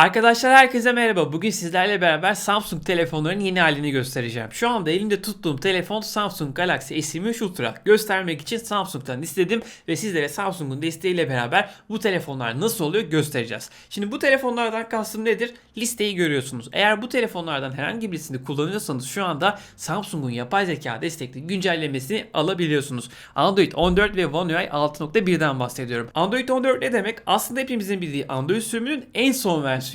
Arkadaşlar herkese merhaba. Bugün sizlerle beraber Samsung telefonların yeni halini göstereceğim. Şu anda elimde tuttuğum telefon Samsung Galaxy S23 Ultra. Göstermek için Samsung'dan istedim ve sizlere Samsung'un desteğiyle beraber bu telefonlar nasıl oluyor göstereceğiz. Şimdi bu telefonlardan kastım nedir? Listeyi görüyorsunuz. Eğer bu telefonlardan herhangi birisini kullanıyorsanız şu anda Samsung'un yapay zeka destekli güncellemesini alabiliyorsunuz. Android 14 ve One UI 6.1'den bahsediyorum. Android 14 ne demek? Aslında hepimizin bildiği Android sürümünün en son versiyonu.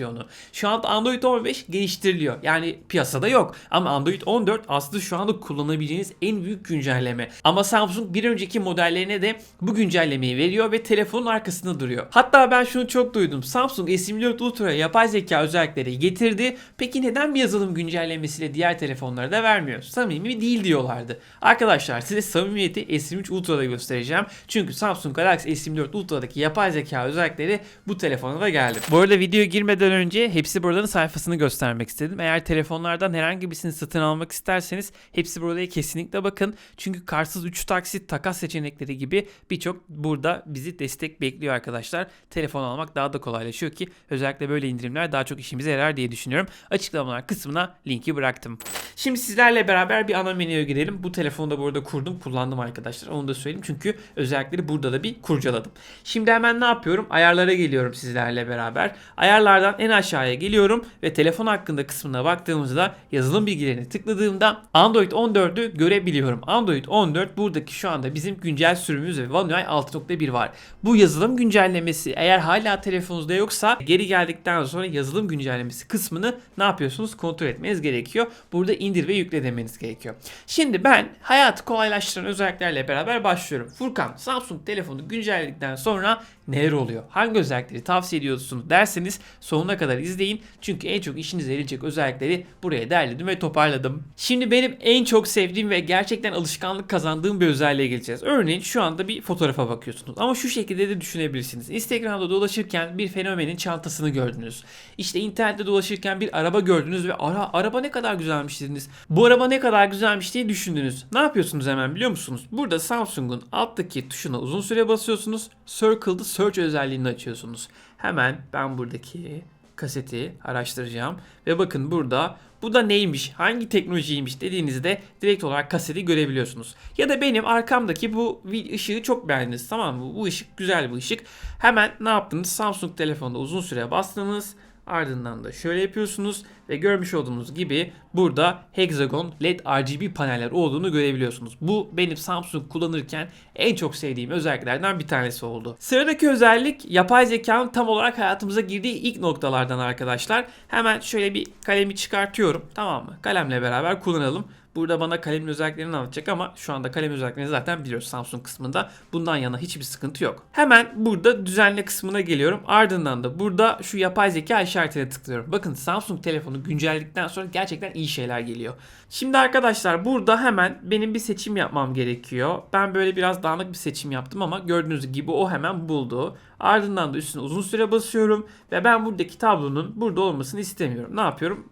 Şu anda Android 15 geliştiriliyor. Yani piyasada yok. Ama Android 14 aslında şu anda kullanabileceğiniz en büyük güncelleme. Ama Samsung bir önceki modellerine de bu güncellemeyi veriyor ve telefonun arkasında duruyor. Hatta ben şunu çok duydum. Samsung S24 Ultra'ya yapay zeka özellikleri getirdi. Peki neden bir yazılım güncellemesiyle diğer telefonlara da vermiyor? Samimi değil diyorlardı. Arkadaşlar size samimiyeti S23 Ultra'da göstereceğim. Çünkü Samsung Galaxy S24 Ultra'daki yapay zeka özellikleri bu telefona da geldi. Bu arada videoya girmeden önce hepsi buradan sayfasını göstermek istedim. Eğer telefonlardan herhangi birisini satın almak isterseniz hepsi buraya kesinlikle bakın. Çünkü karsız 3 taksit takas seçenekleri gibi birçok burada bizi destek bekliyor arkadaşlar. Telefon almak daha da kolaylaşıyor ki özellikle böyle indirimler daha çok işimize yarar diye düşünüyorum. Açıklamalar kısmına linki bıraktım. Şimdi sizlerle beraber bir ana menüye girelim. Bu telefonu da burada kurdum, kullandım arkadaşlar. Onu da söyleyeyim çünkü özellikleri burada da bir kurcaladım. Şimdi hemen ne yapıyorum? Ayarlara geliyorum sizlerle beraber. Ayarlardan en aşağıya geliyorum ve telefon hakkında kısmına baktığımızda yazılım bilgilerini tıkladığımda Android 14'ü görebiliyorum. Android 14 buradaki şu anda bizim güncel sürümümüz ve One UI 6.1 var. Bu yazılım güncellemesi eğer hala telefonunuzda yoksa geri geldikten sonra yazılım güncellemesi kısmını ne yapıyorsunuz? Kontrol etmeniz gerekiyor. Burada indir ve yükle demeniz gerekiyor. Şimdi ben hayatı kolaylaştıran özelliklerle beraber başlıyorum. Furkan Samsung telefonu güncelledikten sonra neler oluyor? Hangi özellikleri tavsiye ediyorsunuz derseniz sonuna kadar izleyin. Çünkü en çok işinize yarayacak özellikleri buraya derledim ve toparladım. Şimdi benim en çok sevdiğim ve gerçekten alışkanlık kazandığım bir özelliğe geleceğiz. Örneğin şu anda bir fotoğrafa bakıyorsunuz. Ama şu şekilde de düşünebilirsiniz. Instagram'da dolaşırken bir fenomenin çantasını gördünüz. İşte internette dolaşırken bir araba gördünüz ve ara araba ne kadar güzelmiş dediniz. Bu araba ne kadar güzelmiş diye düşündünüz. Ne yapıyorsunuz hemen biliyor musunuz? Burada Samsung'un alttaki tuşuna uzun süre basıyorsunuz. Circle'da search özelliğini açıyorsunuz. Hemen ben buradaki kaseti araştıracağım. Ve bakın burada bu da neymiş, hangi teknolojiymiş dediğinizde direkt olarak kaseti görebiliyorsunuz. Ya da benim arkamdaki bu ışığı çok beğendiniz tamam mı? Bu ışık güzel bir ışık. Hemen ne yaptınız? Samsung telefonda uzun süre bastınız. Ardından da şöyle yapıyorsunuz ve görmüş olduğunuz gibi burada hexagon led RGB paneller olduğunu görebiliyorsunuz. Bu benim Samsung kullanırken en çok sevdiğim özelliklerden bir tanesi oldu. Sıradaki özellik yapay zekanın tam olarak hayatımıza girdiği ilk noktalardan arkadaşlar. Hemen şöyle bir kalemi çıkartıyorum tamam mı? Kalemle beraber kullanalım. Burada bana kalemin özelliklerini anlatacak ama şu anda kalem özelliklerini zaten biliyoruz Samsung kısmında. Bundan yana hiçbir sıkıntı yok. Hemen burada düzenle kısmına geliyorum. Ardından da burada şu yapay zeka işaretine tıklıyorum. Bakın Samsung telefonu güncelledikten sonra gerçekten iyi şeyler geliyor. Şimdi arkadaşlar burada hemen benim bir seçim yapmam gerekiyor. Ben böyle biraz dağınık bir seçim yaptım ama gördüğünüz gibi o hemen buldu. Ardından da üstüne uzun süre basıyorum ve ben buradaki tablonun burada olmasını istemiyorum. Ne yapıyorum?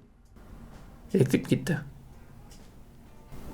Elektrik gitti.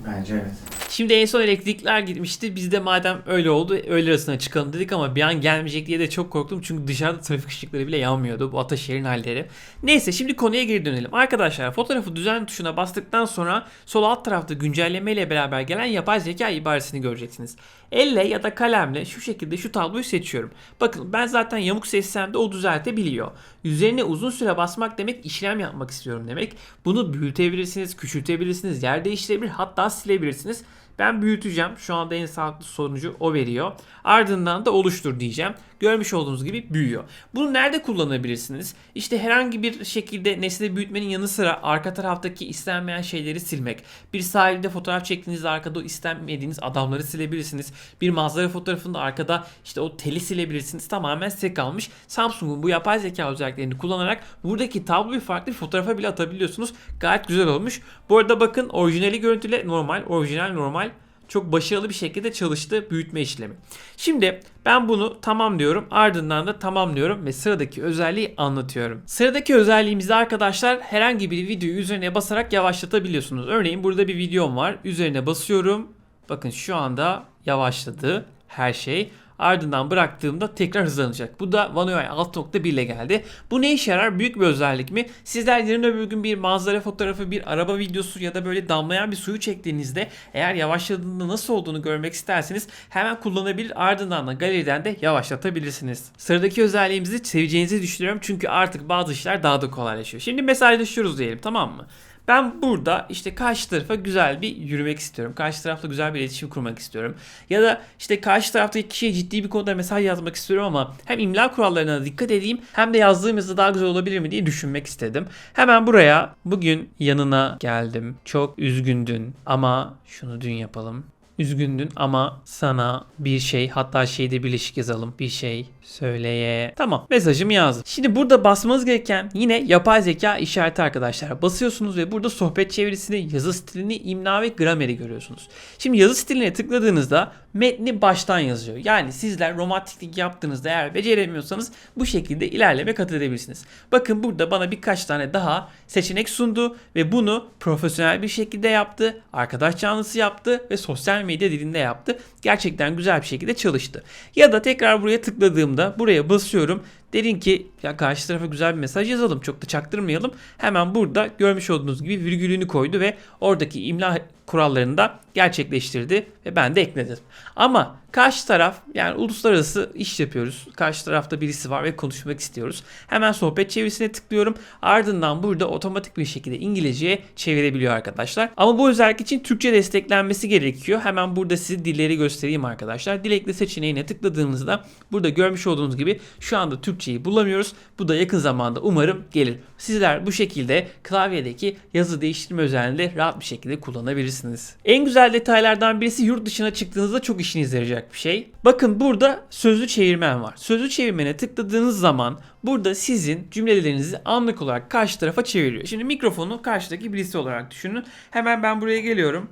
Bence evet. Şimdi en son elektrikler gitmişti. Biz de madem öyle oldu öğle arasına çıkalım dedik ama bir an gelmeyecek diye de çok korktum. Çünkü dışarıda trafik ışıkları bile yanmıyordu. Bu Ataşehir'in halleri. Neyse şimdi konuya geri dönelim. Arkadaşlar fotoğrafı düzenli tuşuna bastıktan sonra sol alt tarafta güncelleme ile beraber gelen yapay zeka ibaresini göreceksiniz. Elle ya da kalemle şu şekilde şu tabloyu seçiyorum. Bakın ben zaten yamuk seçsem de o düzeltebiliyor. Üzerine uzun süre basmak demek işlem yapmak istiyorum demek. Bunu büyütebilirsiniz, küçültebilirsiniz, yer değiştirebilir hatta silebilirsiniz. Ben büyüteceğim. Şu anda en sağlıklı sonucu o veriyor. Ardından da oluştur diyeceğim. Görmüş olduğunuz gibi büyüyor. Bunu nerede kullanabilirsiniz? İşte herhangi bir şekilde nesne büyütmenin yanı sıra arka taraftaki istenmeyen şeyleri silmek. Bir sahilde fotoğraf çektiğinizde arkada o istenmediğiniz adamları silebilirsiniz. Bir manzara fotoğrafında arkada işte o teli silebilirsiniz. Tamamen size kalmış. Samsung'un bu yapay zeka özelliklerini kullanarak buradaki tabloyu farklı bir fotoğrafa bile atabiliyorsunuz. Gayet güzel olmuş. Bu arada bakın orijinali görüntüle normal, orijinal normal çok başarılı bir şekilde çalıştı büyütme işlemi. Şimdi ben bunu tamam diyorum ardından da tamam diyorum ve sıradaki özelliği anlatıyorum. Sıradaki özelliğimizde arkadaşlar herhangi bir videoyu üzerine basarak yavaşlatabiliyorsunuz. Örneğin burada bir videom var üzerine basıyorum. Bakın şu anda yavaşladı her şey. Ardından bıraktığımda tekrar hızlanacak. Bu da One UI 6.1 ile geldi. Bu ne işe yarar? Büyük bir özellik mi? Sizler yarın öbür gün bir manzara fotoğrafı, bir araba videosu ya da böyle damlayan bir suyu çektiğinizde eğer yavaşladığında nasıl olduğunu görmek isterseniz hemen kullanabilir ardından da galeriden de yavaşlatabilirsiniz. Sıradaki özelliğimizi seveceğinizi düşünüyorum çünkü artık bazı işler daha da kolaylaşıyor. Şimdi mesajlaşıyoruz diyelim tamam mı? Ben burada işte karşı tarafa güzel bir yürümek istiyorum. Karşı tarafla güzel bir iletişim kurmak istiyorum. Ya da işte karşı taraftaki kişiye ciddi bir konuda mesaj yazmak istiyorum ama hem imla kurallarına dikkat edeyim hem de yazdığım yazı daha güzel olabilir mi diye düşünmek istedim. Hemen buraya bugün yanına geldim. Çok üzgündün ama şunu dün yapalım. Üzgündün ama sana bir şey hatta şeyde birleşik yazalım. Bir şey söyleye. Tamam mesajımı yazdım. Şimdi burada basmanız gereken yine yapay zeka işareti arkadaşlar. Basıyorsunuz ve burada sohbet çevirisini, yazı stilini, imla ve grameri görüyorsunuz. Şimdi yazı stiline tıkladığınızda metni baştan yazıyor. Yani sizler romantiklik yaptığınızda eğer beceremiyorsanız bu şekilde ilerleme kat edebilirsiniz. Bakın burada bana birkaç tane daha seçenek sundu ve bunu profesyonel bir şekilde yaptı. Arkadaş canlısı yaptı ve sosyal medya dilinde yaptı. Gerçekten güzel bir şekilde çalıştı. Ya da tekrar buraya tıkladığımda buraya basıyorum. Dedin ki ya karşı tarafa güzel bir mesaj yazalım çok da çaktırmayalım. Hemen burada görmüş olduğunuz gibi virgülünü koydu ve oradaki imla kurallarını da gerçekleştirdi ve ben de ekledim. Ama karşı taraf yani uluslararası iş yapıyoruz. Karşı tarafta birisi var ve konuşmak istiyoruz. Hemen sohbet çevirisine tıklıyorum. Ardından burada otomatik bir şekilde İngilizceye çevirebiliyor arkadaşlar. Ama bu özellik için Türkçe desteklenmesi gerekiyor. Hemen burada size dilleri göstereyim arkadaşlar. Dilekli seçeneğine tıkladığınızda burada görmüş olduğunuz gibi şu anda Türkçeyi bulamıyoruz. Bu da yakın zamanda umarım gelir. Sizler bu şekilde klavyedeki yazı değiştirme özelliğini rahat bir şekilde kullanabilirsiniz. En güzel detaylardan birisi yurt dışına çıktığınızda çok işinize yarayacak bir şey. Bakın burada sözlü çevirmen var. Sözlü çevirmene tıkladığınız zaman burada sizin cümlelerinizi anlık olarak karşı tarafa çeviriyor. Şimdi mikrofonu karşıdaki birisi olarak düşünün. Hemen ben buraya geliyorum.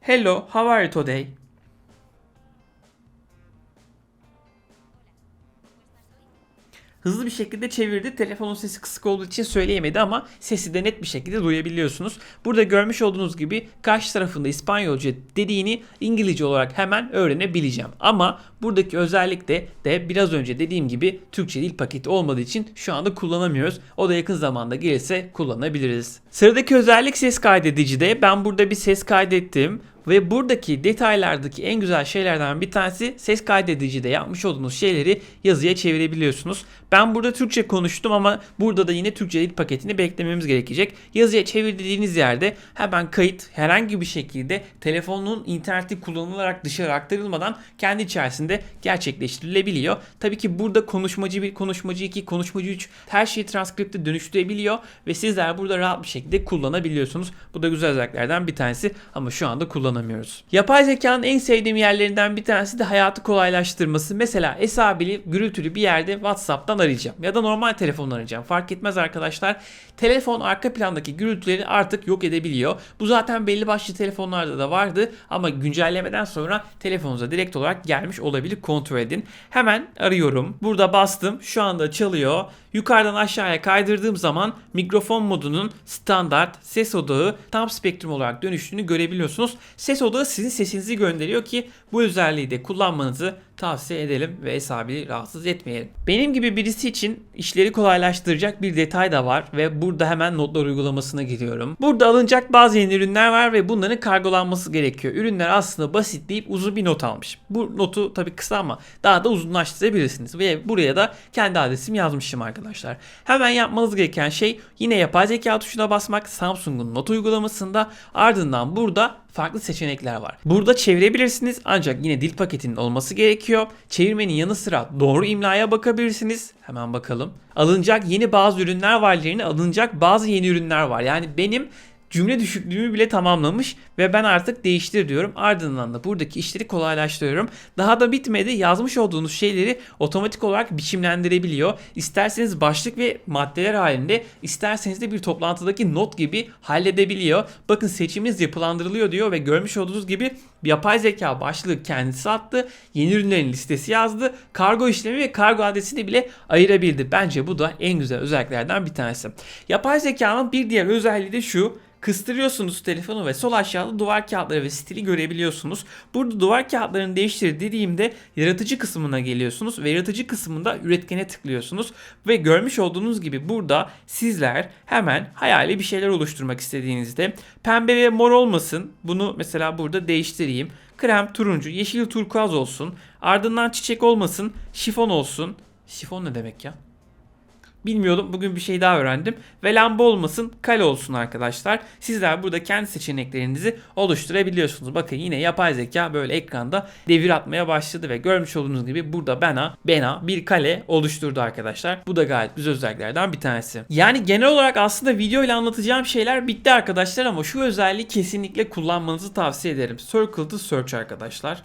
Hello, how are you today? Hızlı bir şekilde çevirdi. Telefonun sesi kısık olduğu için söyleyemedi ama sesi de net bir şekilde duyabiliyorsunuz. Burada görmüş olduğunuz gibi karşı tarafında İspanyolca dediğini İngilizce olarak hemen öğrenebileceğim. Ama buradaki özellik de, de biraz önce dediğim gibi Türkçe dil paketi olmadığı için şu anda kullanamıyoruz. O da yakın zamanda gelirse kullanabiliriz. Sıradaki özellik ses kaydedicide. Ben burada bir ses kaydettim. Ve buradaki detaylardaki en güzel şeylerden bir tanesi ses kaydedicide yapmış olduğunuz şeyleri yazıya çevirebiliyorsunuz. Ben burada Türkçe konuştum ama burada da yine Türkçe dil paketini beklememiz gerekecek. Yazıya çevirdiğiniz yerde hemen kayıt herhangi bir şekilde telefonun interneti kullanılarak dışarı aktarılmadan kendi içerisinde gerçekleştirilebiliyor. Tabii ki burada konuşmacı 1, konuşmacı 2, konuşmacı 3 her şeyi transkripte dönüştürebiliyor ve sizler burada rahat bir şekilde kullanabiliyorsunuz. Bu da güzel özelliklerden bir tanesi ama şu anda kullanamıyoruz. Yapay zekanın en sevdiğim yerlerinden bir tanesi de hayatı kolaylaştırması. Mesela esabili, gürültülü bir yerde WhatsApp'tan arayacağım ya da normal telefonla arayacağım. Fark etmez arkadaşlar. Telefon arka plandaki gürültüleri artık yok edebiliyor. Bu zaten belli başlı telefonlarda da vardı ama güncellemeden sonra telefonunuza direkt olarak gelmiş olabilir. Kontrol edin. Hemen arıyorum. Burada bastım. Şu anda çalıyor. Yukarıdan aşağıya kaydırdığım zaman mikrofon modunun standart ses odağı tam spektrum olarak dönüştüğünü görebiliyorsunuz. Ses odağı sizin sesinizi gönderiyor ki bu özelliği de kullanmanızı tavsiye edelim ve hesabı rahatsız etmeyelim. Benim gibi birisi için işleri kolaylaştıracak bir detay da var ve burada hemen notlar uygulamasına giriyorum. Burada alınacak bazı yeni ürünler var ve bunların kargolanması gerekiyor. Ürünler aslında basit deyip uzun bir not almış. Bu notu tabii kısa ama daha da uzunlaştırabilirsiniz ve buraya da kendi adresimi yazmışım arkadaşlar. Hemen yapmanız gereken şey yine yapay zeka tuşuna basmak Samsung'un not uygulamasında ardından burada farklı seçenekler var. Burada çevirebilirsiniz ancak yine dil paketinin olması gerekiyor. Çevirmenin yanı sıra doğru imlaya bakabilirsiniz. Hemen bakalım. Alınacak yeni bazı ürünler var yerine alınacak bazı yeni ürünler var. Yani benim cümle düşüklüğümü bile tamamlamış ve ben artık değiştir diyorum. Ardından da buradaki işleri kolaylaştırıyorum. Daha da bitmedi. Yazmış olduğunuz şeyleri otomatik olarak biçimlendirebiliyor. İsterseniz başlık ve maddeler halinde, isterseniz de bir toplantıdaki not gibi halledebiliyor. Bakın seçiminiz yapılandırılıyor diyor ve görmüş olduğunuz gibi yapay zeka başlığı kendisi attı. Yeni ürünlerin listesi yazdı. Kargo işlemi ve kargo adresini bile ayırabildi. Bence bu da en güzel özelliklerden bir tanesi. Yapay zekanın bir diğer özelliği de şu. Kıstırıyorsunuz telefonu ve sol aşağıda duvar kağıtları ve stili görebiliyorsunuz. Burada duvar kağıtlarını değiştir dediğimde yaratıcı kısmına geliyorsunuz ve yaratıcı kısmında üretkene tıklıyorsunuz ve görmüş olduğunuz gibi burada sizler hemen hayali bir şeyler oluşturmak istediğinizde pembe ve mor olmasın. Bunu mesela burada değiştireyim. Krem, turuncu, yeşil turkuaz olsun. Ardından çiçek olmasın, şifon olsun. Şifon ne demek ya? Bilmiyordum. Bugün bir şey daha öğrendim. Ve lamba olmasın, kale olsun arkadaşlar. Sizler burada kendi seçeneklerinizi oluşturabiliyorsunuz. Bakın yine yapay zeka böyle ekranda devir atmaya başladı ve görmüş olduğunuz gibi burada bana bena bir kale oluşturdu arkadaşlar. Bu da gayet güzel özelliklerden bir tanesi. Yani genel olarak aslında video ile anlatacağım şeyler bitti arkadaşlar ama şu özelliği kesinlikle kullanmanızı tavsiye ederim. Circle to Search arkadaşlar.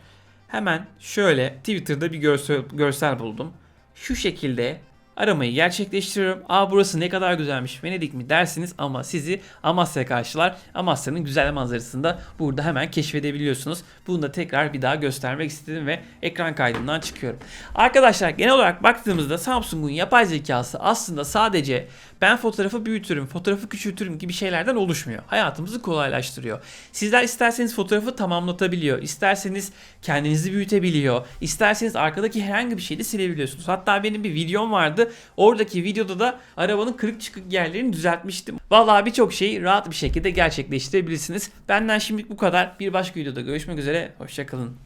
Hemen şöyle Twitter'da bir görsel, görsel buldum. Şu şekilde aramayı gerçekleştiriyorum. Aa burası ne kadar güzelmiş Venedik mi dersiniz ama sizi Amasya karşılar. Amasya'nın güzel manzarasını da burada hemen keşfedebiliyorsunuz. Bunu da tekrar bir daha göstermek istedim ve ekran kaydından çıkıyorum. Arkadaşlar genel olarak baktığımızda Samsung'un yapay zekası aslında sadece ben fotoğrafı büyütürüm, fotoğrafı küçültürüm gibi şeylerden oluşmuyor. Hayatımızı kolaylaştırıyor. Sizler isterseniz fotoğrafı tamamlatabiliyor, isterseniz kendinizi büyütebiliyor, isterseniz arkadaki herhangi bir şeyi de silebiliyorsunuz. Hatta benim bir videom vardı. Oradaki videoda da arabanın kırık çıkık yerlerini düzeltmiştim. Vallahi birçok şeyi rahat bir şekilde gerçekleştirebilirsiniz. Benden şimdilik bu kadar. Bir başka videoda görüşmek üzere. Hoşçakalın.